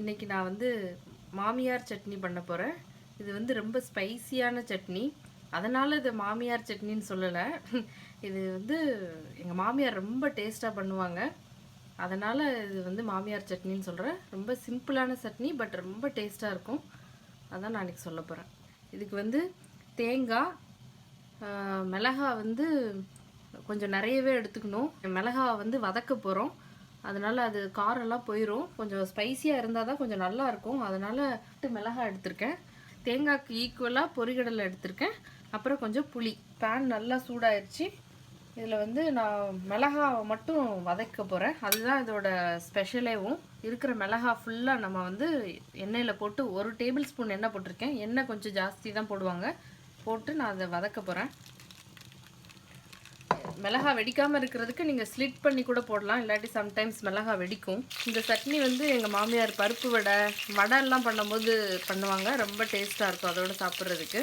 இன்னைக்கு நான் வந்து மாமியார் சட்னி பண்ண போகிறேன் இது வந்து ரொம்ப ஸ்பைசியான சட்னி. அதனால் இது மாமியார் சட்னின்னு சொல்லலை. இது வந்து எங்கள் மாமியார் ரொம்ப டேஸ்ட்டாக பண்ணுவாங்க. அதனால் இது வந்து மாமியார் சட்னின்னு சொல்கிறேன் ரொம்ப சிம்பிளான சட்னி பட் ரொம்ப டேஸ்ட்டாக இருக்கும். அதான் நான் இன்னைக்கு சொல்ல போகிறேன் இதுக்கு வந்து தேங்காய் மிளகா வந்து கொஞ்சம் நிறையவே எடுத்துக்கணும். மிளகா வந்து வதக்க போகிறோம் அதனால் அது காரெல்லாம் போயிடும் கொஞ்சம் ஸ்பைசியாக இருந்தால் தான் கொஞ்சம் நல்லா இருக்கும். அதனால் மிளகாய் எடுத்திருக்கேன். தேங்காய்க்கு ஈக்குவலாக பொரிகடலை எடுத்திருக்கேன். அப்புறம் கொஞ்சம் புளி. பேன் நல்லா சூடாயிருச்சு. இதில் வந்து நான் மிளகாவை மட்டும் வதக்க போகிறேன் அதுதான் இதோட ஸ்பெஷலேவும் இருக்கிற மிளகா ஃபுல்லாக நம்ம வந்து எண்ணெயில் போட்டு ஒரு டேபிள் ஸ்பூன் எண்ணெய் போட்டிருக்கேன். எண்ணெய் கொஞ்சம் ஜாஸ்தி தான் போடுவாங்க. போட்டு நான் அதை வதக்க போகிறேன் மிளகா வெடிக்காமல் இருக்கிறதுக்கு நீங்கள் ஸ்லிட் பண்ணி கூட போடலாம். இல்லாட்டி சம்டைம்ஸ் மிளகா வெடிக்கும். இந்த சட்னி வந்து எங்கள் மாமியார் பருப்பு வடை வடை எல்லாம் பண்ணும்போது பண்ணுவாங்க. ரொம்ப டேஸ்ட்டாக இருக்கும் அதோட சாப்பிட்றதுக்கு.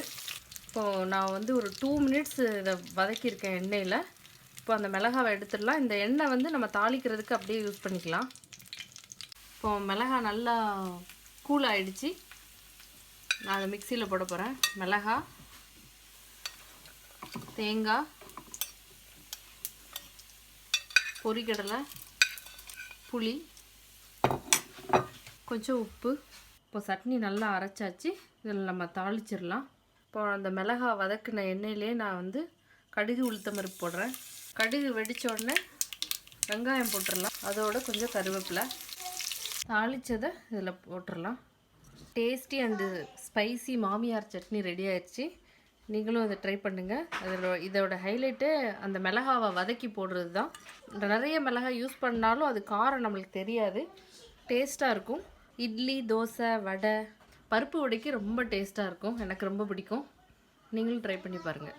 இப்போது நான் வந்து ஒரு டூ மினிட்ஸ் இதை வதக்கியிருக்கேன் எண்ணெயில். இப்போ அந்த மிளகாவை எடுத்துடலாம். இந்த எண்ணெய் வந்து நம்ம தாளிக்கிறதுக்கு அப்படியே யூஸ் பண்ணிக்கலாம். இப்போ மிளகா நல்லா கூல் ஆயிடுச்சு. நான் அதை மிக்சியில் போட போகிறேன் மிளகா தேங்காய் பொறிக்கடலை புளி கொஞ்சம் உப்பு. இப்போ சட்னி நல்லா அரைச்சாச்சு. இதில் நம்ம தாளிச்சிடலாம். இப்போ அந்த மிளகா வதக்கின எண்ணெயிலே நான் வந்து கடுகு உளுத்தம்பருப்பு போடுறேன். கடுகு வெடிச்ச உடனே வெங்காயம் போட்டுடலாம். அதோட கொஞ்சம் கருவேப்பிலை. தாளித்ததை இதில் போட்டுடலாம். டேஸ்டி அண்டு ஸ்பைசி மாமியார் சட்னி ரெடி ஆயிடுச்சு. நீங்களும் அதை ட்ரை பண்ணுங்கள் அதில் இதோட ஹைலைட்டு அந்த மிளகாவை வதக்கி போடுறது தான் நிறைய மிளகாய் யூஸ் பண்ணாலும் அது காரம் நம்மளுக்கு தெரியாது. டேஸ்ட்டாக இருக்கும். இட்லி தோசை வடை பருப்பு வடைக்கு ரொம்ப டேஸ்ட்டாக இருக்கும். எனக்கு ரொம்ப பிடிக்கும். நீங்களும் ட்ரை பண்ணி பாருங்கள்